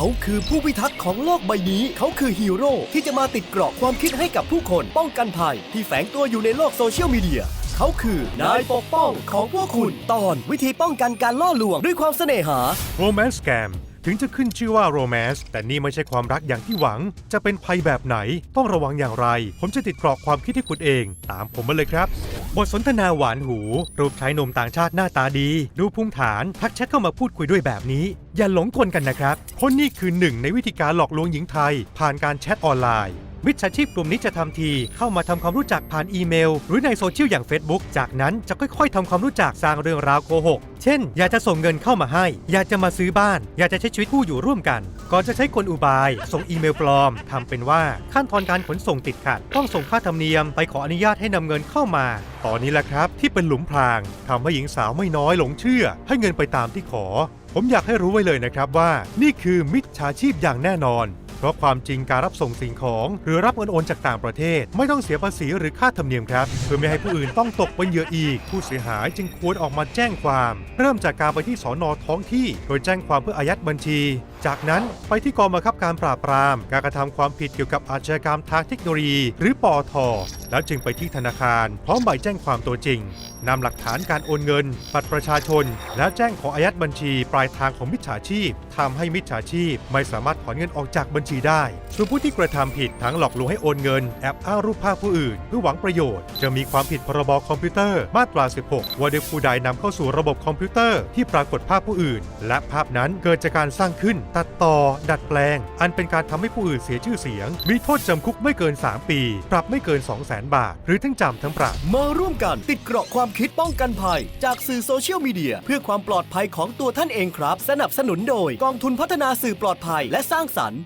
เขาคือผู้พิทักษ์ของโลกใบนี้ เขาคือฮีโร่ที่จะมาติดเกราะความคิดให้กับผู้คนป้องกันภัย ที่แฝงตัวอยู่ในโลกโซเชียลมีเดีย เขาคือนายปกป้องของพวกคุณ ตอนวิธีป้องกันการล่อลวงด้วยความเสน่หา Romance Scam ถึงจะขึ้นชื่อว่าโรแมนส์แต่นี่ไม่ใช่ความรักอย่างที่หวัง จะเป็นภัยแบบไหน ต้องระวังอย่างไร ผมจะติดกรอกความคิดให้คุณเอง ตามผมมาเลยครับ บทสนทนาหวานหู รูปชายหนุ่มต่างชาติหน้าตาดี ดูภูมิฐาน ทักแชทเข้ามาพูดคุยด้วยแบบนี้ อย่าหลงกลกันนะครับ คนนี่คือหนึ่งในวิธีการหลอกลวงหญิงไทย ผ่านการแชทออนไลน์ มิจฉาชีพกลุ่มนี้จะทำทีเข้ามาทำความรู้จักผ่านอีเมล หรือในโซเชียลอย่าง Facebook จากนั้นจะค่อยๆทำความรู้จักสร้างเรื่องราวโกหก เช่น อยากจะส่งเงินเข้ามาให้ อยากจะมาซื้อบ้าน อยากจะใช้ชีวิตคู่อยู่ร่วมกัน ก่อนจะใช้กลอุบาย ส่งอีเมลปลอมทำเป็นว่าขั้นตอนการขนส่งติดขัด ต้องส่งค่าธรรมเนียมไปขออนุญาตให้นำเงินเข้ามา ตอนนี้แหละครับที่เป็นหลุมพรางทำให้หญิงสาวไม่น้อยหลงเชื่อ ให้เงินไปตามที่ขอ ผมอยากให้รู้ไว้เลยนะครับว่า นี่คือมิจฉาชีพอย่างแน่นอน เพราะความจริงการรับส่งสิ่งของ หรือรับเงินโอนจากต่างประเทศ ไม่ต้องเสียภาษีหรือค่าธรรมเนียมครับ เพื่อไม่ให้ผู้อื่นต้องตกเป็นเหยื่ออีก ผู้เสียหายจึงควรออกมาแจ้งความ เริ่มจากการไปที่สอนอท้องที่ โดยแจ้งความเพื่ออายัดบัญชีจากนั้นไปที่กองบังคับการปราบปราม การกระทำความผิดเกี่ยวกับอาชญากรรมทางเทคโนโลยี หรือปอทอแล้วจึงไปที่ธนาคาร พร้อมใบแจ้งความตัวจริงนำหลักฐานการโอนเงินบัตรประชาชน แล้วแจ้งขออายัดบัญชีปลายทางของมิจฉาชีพทำให้มิจฉาชีพไม่สามารถถอนเงินออกจากบัญชีได้ ส่วนผู้ที่กระทำผิดทั้งหลอกลวงให้โอนเงินแอบอ้างรูปภาพผู้อื่น เพื่อหวังประโยชน์ จะมีความผิดพรบคอมพิวเตอร์มาตรา 16 ว่าด้วยผู้ใดนำเข้าสู่ระบบคอมพิวเตอร์ที่ปรากฏภาพผู้อื่น และภาพนั้นเกิดจากการสร้างขึ้นตัดต่อ ดัดแปลง อันเป็นการทำให้ผู้อื่นเสียชื่อเสียง มีโทษจำคุกไม่เกิน 3 ปี ปรับไม่เกิน 2 0 0 0 0 0 บาท หรือทั้งจำทั้งปรับ มาร่วมกันติดเกราะความคิดป้องกันภัย จากสื่อโซเชียลมีเดีย เพื่อความปลอดภัยของตัวท่านเองครับ สนับสนุนโดยกองทุนพัฒนาสื่อปลอดภัยและสร้างสรรค์